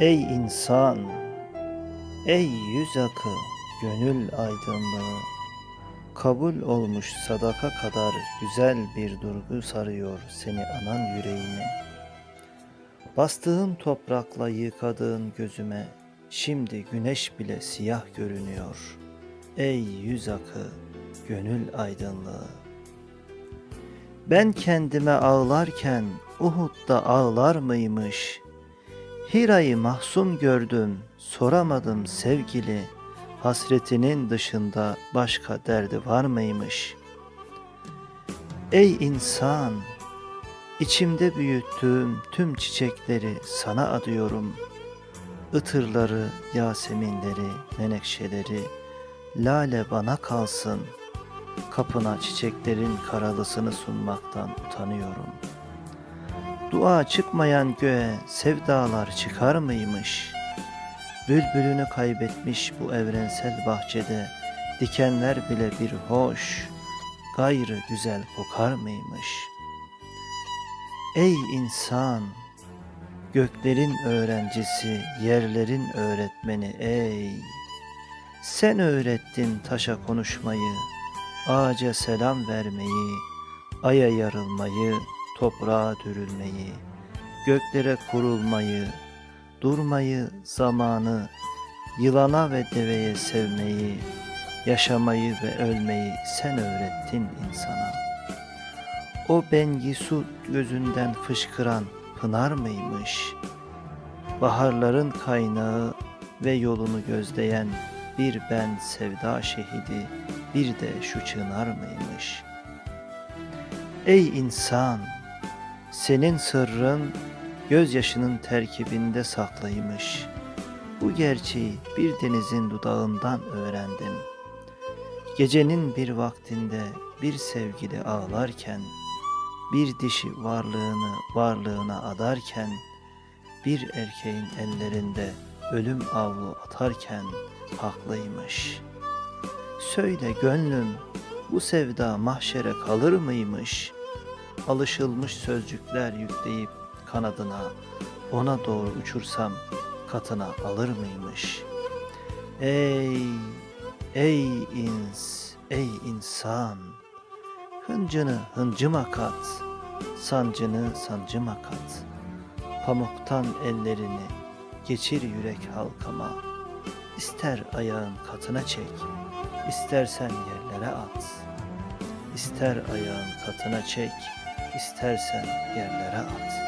Ey insan, ey yüz akı, gönül aydınlığı, kabul olmuş sadaka kadar güzel bir durgu sarıyor seni anan yüreğini. Bastığın toprakla yıkadığın gözüme, şimdi güneş bile siyah görünüyor. Ey yüz akı, gönül aydınlığı. Ben kendime ağlarken Uhud'da ağlar mıymış? Hira'yı mahzun gördüm, soramadım sevgili. Hasretinin dışında başka derdi var mıymış? Ey insan, içimde büyüttüğüm tüm çiçekleri sana adıyorum. Itırları, yaseminleri, menekşeleri, lale bana kalsın. Kapına çiçeklerin karalısını sunmaktan utanıyorum. Dua çıkmayan göğe sevdalar çıkar mıymış? Bülbülünü kaybetmiş bu evrensel bahçede dikenler bile bir hoş, gayrı güzel kokar mıymış? Ey insan, göklerin öğrencisi, yerlerin öğretmeni ey! Sen öğrettin taşa konuşmayı, ağaca selam vermeyi, aya yarılmayı, toprağa dürülmeyi, göklere kurulmayı, durmayı, zamanı, yılana ve deveye sevmeyi, yaşamayı ve ölmeyi sen öğrettin insana. O Bengisu gözünden fışkıran pınar mıymış? Baharların kaynağı ve yolunu gözleyen bir ben sevda şehidi, bir de şu çınar mıymış? Ey insan! Senin sırrın gözyaşının terkibinde saklıymış. Bu gerçeği bir denizin dudağından öğrendim. Gecenin bir vaktinde bir sevgili ağlarken, bir dişi varlığını varlığına adarken, bir erkeğin ellerinde ölüm avlu atarken haklıymış. Söyle gönlüm, bu sevda mahşere kalır mıymış?'' Alışılmış sözcükler yükleyip kanadına ona doğru uçursam katına alır mıymış? Ey, ey ins, ey insan, hıncını hıncıma kat, sancını sancıma kat. Pamuktan ellerini geçir yürek halkama. İster ayağın katına çek, istersen yerlere at. İster ayağın katına çek, istersen yerlere at.